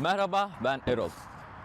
Merhaba ben Erol.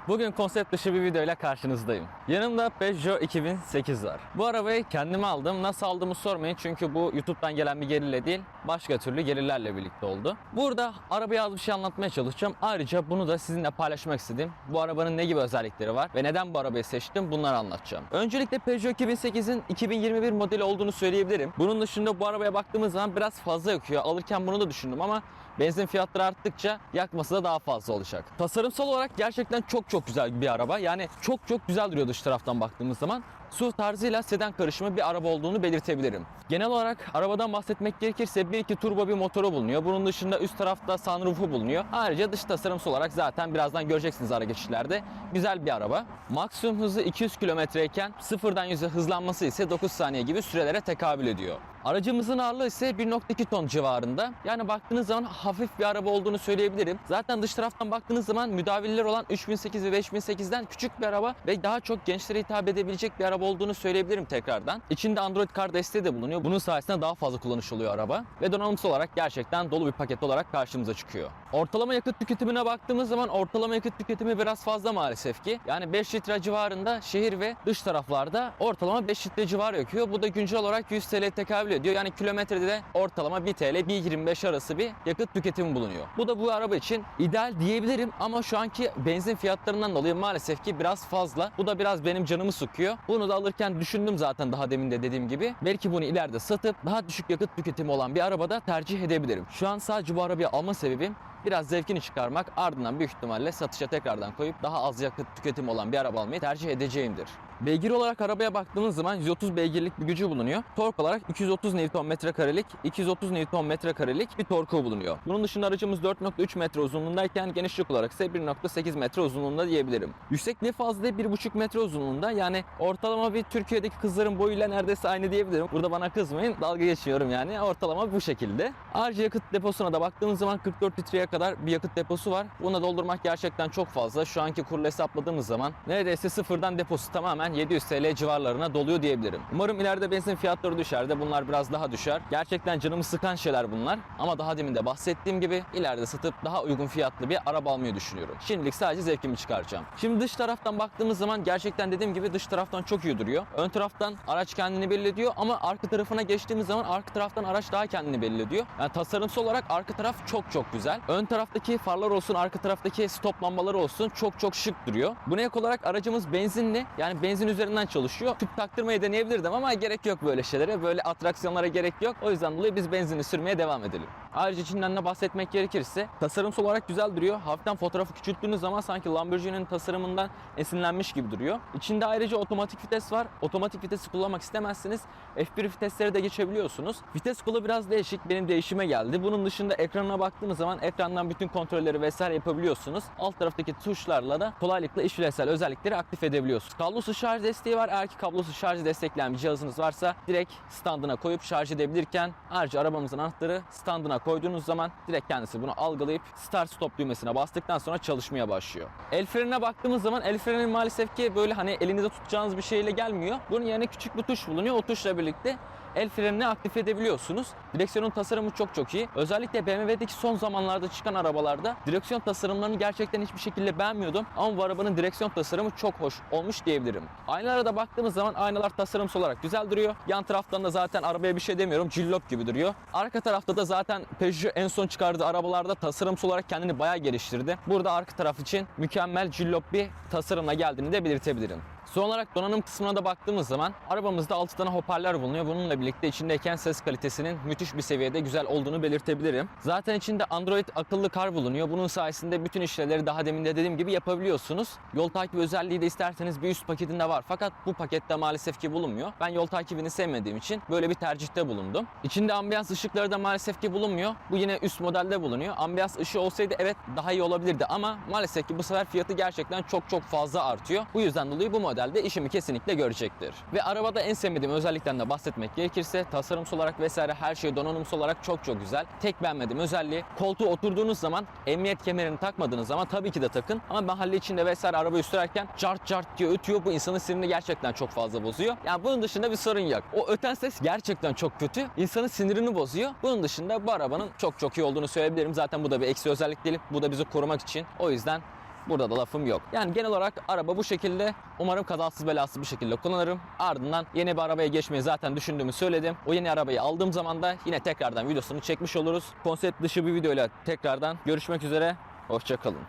Bugün konsept dışı bir videoyla karşınızdayım. Yanımda Peugeot 2008 var. Bu arabayı kendime aldım. Nasıl aldığımı sormayın çünkü bu YouTube'dan gelen bir gelirle değil, başka türlü gelirlerle birlikte oldu. Burada arabaya az bir şey anlatmaya çalışacağım. Ayrıca bunu da sizinle paylaşmak istedim. Bu arabanın ne gibi özellikleri var ve neden bu arabayı seçtim bunları anlatacağım. Öncelikle Peugeot 2008'in 2021 modeli olduğunu söyleyebilirim. Bunun dışında bu arabaya baktığımız zaman biraz fazla yakıyor. Alırken bunu da düşündüm ama benzin fiyatları arttıkça yakması da daha fazla olacak. Tasarımsal olarak gerçekten çok çok güzel bir araba. Yani çok çok güzel duruyor dış taraftan baktığımız zaman. SUV tarzıyla sedan karışımı bir araba olduğunu belirtebilirim. Genel olarak arabadan bahsetmek gerekirse 1.2 turbo bir motoru bulunuyor. Bunun dışında üst tarafta sunroofu bulunuyor. Ayrıca dış tasarımsal olarak zaten birazdan göreceksiniz ara geçişlerde. Güzel bir araba. Maksimum hızı 200 km iken sıfırdan 100'e hızlanması ise 9 saniye gibi sürelere tekabül ediyor. Aracımızın ağırlığı ise 1.2 ton civarında. Yani baktığınız zaman hafif bir araba olduğunu söyleyebilirim. Zaten dış taraftan baktığınız zaman müdaviller olan 3008 ve 5008'den küçük bir araba ve daha çok gençlere hitap edebilecek bir araba olduğunu söyleyebilirim tekrardan. İçinde Android Car desteği de bulunuyor. Bunun sayesinde daha fazla kullanış oluyor araba. Ve donanımsal olarak gerçekten dolu bir paket olarak karşımıza çıkıyor. Ortalama yakıt tüketimine baktığımız zaman ortalama yakıt tüketimi biraz fazla maalesef ki. Yani 5 litre civarında şehir ve dış taraflarda ortalama 5 litre civarı yakıyor. Bu da güncel olarak 100 TL tekabül ediyor. Yani kilometrede de ortalama 1 TL 1.25 arası bir yakıt tüketimi bulunuyor. Bu da bu araba için ideal diyebilirim ama şu anki benzin fiyatlarından dolayı maalesef ki biraz fazla. Bu da biraz benim canımı sıkıyor. Bunu da alırken düşündüm zaten daha demin de dediğim gibi. Belki bunu ileride satıp daha düşük yakıt tüketimi olan bir arabada tercih edebilirim. Şu an sadece bu arabayı alma sebebim biraz zevkini çıkarmak ardından büyük ihtimalle satışa tekrardan koyup daha az yakıt tüketimi olan bir araba almayı tercih edeceğimdir. Beygir olarak arabaya baktığımız zaman 130 beygirlik bir gücü bulunuyor. Tork olarak 230 Nm karelik, 230 Nm karelik bir torku bulunuyor. Bunun dışında aracımız 4.3 metre uzunluğundayken genişlik olarak ise 1.8 metre uzunluğunda diyebilirim. Yüksekliği fazla 1.5 metre uzunluğunda yani ortalama bir Türkiye'deki kızların boyuyla neredeyse aynı diyebilirim. Burada bana kızmayın dalga geçiyorum yani ortalama bu şekilde. Ayrıca yakıt deposuna da baktığımız zaman 44 litreye kadar bir yakıt deposu var. Bunu doldurmak gerçekten çok fazla. Şu anki kurla hesapladığımız zaman neredeyse sıfırdan deposu tamamen 700 TL civarlarına doluyor diyebilirim. Umarım ileride benzin fiyatları düşer de bunlar biraz daha düşer. Gerçekten canımı sıkan şeyler bunlar. Ama daha demin de bahsettiğim gibi ileride satıp daha uygun fiyatlı bir araba almayı düşünüyorum. Şimdilik sadece zevkimi çıkaracağım. Şimdi dış taraftan baktığımız zaman gerçekten dediğim gibi dış taraftan çok iyi duruyor. Ön taraftan araç kendini belli ediyor ama arka tarafına geçtiğimiz zaman arka taraftan araç daha kendini belli ediyor. Yani tasarımsal olarak arka taraf çok çok güzel. Ön taraftaki farlar olsun, arka taraftaki stop lambaları olsun çok çok şık duruyor. Buna ek olarak aracımız benzinli. Yani benzin üzerinden çalışıyor. Tüp taktırmayı deneyebilirdim ama gerek yok böyle şeylere. Böyle atraksiyonlara gerek yok. O yüzden dolayı biz benzinli sürmeye devam edelim. Ayrıca içinden de bahsetmek gerekirse tasarımsal olarak güzel duruyor. Hafiften fotoğrafı küçülttüğünüz zaman sanki Lamborghini'nin tasarımından esinlenmiş gibi duruyor. İçinde ayrıca otomatik vites var. Otomatik vitesi kullanmak istemezseniz F1 vitesleri de geçebiliyorsunuz. Vites kolu biraz değişik. Benim değişime geldi. Bunun dışında ekranına baktığınız zaman ekrandan bütün kontrolleri vesaire yapabiliyorsunuz. Alt taraftaki tuşlarla da kolaylıkla işlevsel özellikleri aktif edebiliyorsunuz. Kablosuz şarj desteği var. Eğer ki kablosuz şarjı destekleyen bir cihazınız varsa direkt standına koyup şarj edebilirken ayrıca arabamızın anahtarı standına koyduğunuz zaman direkt kendisi bunu algılayıp start stop düğmesine bastıktan sonra çalışmaya başlıyor. El frenine baktığımız zaman el freni maalesef ki böyle hani elinizde tutacağınız bir şeyle gelmiyor. Bunun yerine küçük bir tuş bulunuyor. O tuşla birlikte el frenini aktif edebiliyorsunuz. Direksiyonun tasarımı çok çok iyi. Özellikle BMW'deki son zamanlarda çıkan arabalarda direksiyon tasarımlarını gerçekten hiçbir şekilde beğenmiyordum. Ama bu arabanın direksiyon tasarımı çok hoş olmuş diyebilirim. Aynalara da baktığımız zaman aynalar tasarımsal olarak güzel duruyor. Yan taraftan da zaten arabaya bir şey demiyorum. Cillop gibi duruyor. Arka tarafta da zaten Peugeot en son çıkardığı arabalarda tasarımsal olarak kendini bayağı geliştirdi. Burada arka taraf için mükemmel cillop bir tasarımla geldiğini de belirtebilirim. Son olarak donanım kısmına da baktığımız zaman arabamızda 6 tane hoparlör bulunuyor. Bununla birlikte içindeyken ses kalitesinin müthiş bir seviyede güzel olduğunu belirtebilirim. Zaten içinde Android akıllı kar bulunuyor. Bunun sayesinde bütün işlevleri daha demin de dediğim gibi yapabiliyorsunuz. Yol takibi özelliği de isterseniz bir üst paketinde var. Fakat bu pakette maalesef ki bulunmuyor. Ben yol takibini sevmediğim için böyle bir tercihte bulundum. İçinde ambiyans ışıkları da maalesef ki bulunmuyor. Bu yine üst modelde bulunuyor. Ambiyans ışığı olsaydı evet daha iyi olabilirdi ama maalesef ki bu sefer fiyatı gerçekten çok çok fazla artıyor. Bu yüzden dolayı bu model modelde işimi kesinlikle görecektir. Ve arabada en sevmediğim özellikten de bahsetmek gerekirse tasarımsal olarak vesaire her şey donanımsal olarak çok çok güzel. Tek beğenmediğim özelliği koltuğa oturduğunuz zaman emniyet kemerini takmadığınız zaman tabii ki de takın. Ama mahalle içinde vesaire arabayı sürerken cart cart diye ötüyor. Bu insanın sinirini gerçekten çok fazla bozuyor. Yani bunun dışında bir sorun yok. O öten ses gerçekten çok kötü. İnsanın sinirini bozuyor. Bunun dışında bu arabanın çok çok iyi olduğunu söyleyebilirim. Zaten bu da bir eksi özellik değil. Bu da bizi korumak için. O yüzden Burada da lafım yok. Yani genel olarak araba bu şekilde. Umarım kazasız belasız bir şekilde kullanırım. Ardından yeni bir arabaya geçmeyi zaten düşündüğümü söyledim. O yeni arabayı aldığım zaman da yine tekrardan videosunu çekmiş oluruz. Konsept dışı bir videoyla tekrardan görüşmek üzere. Hoşçakalın.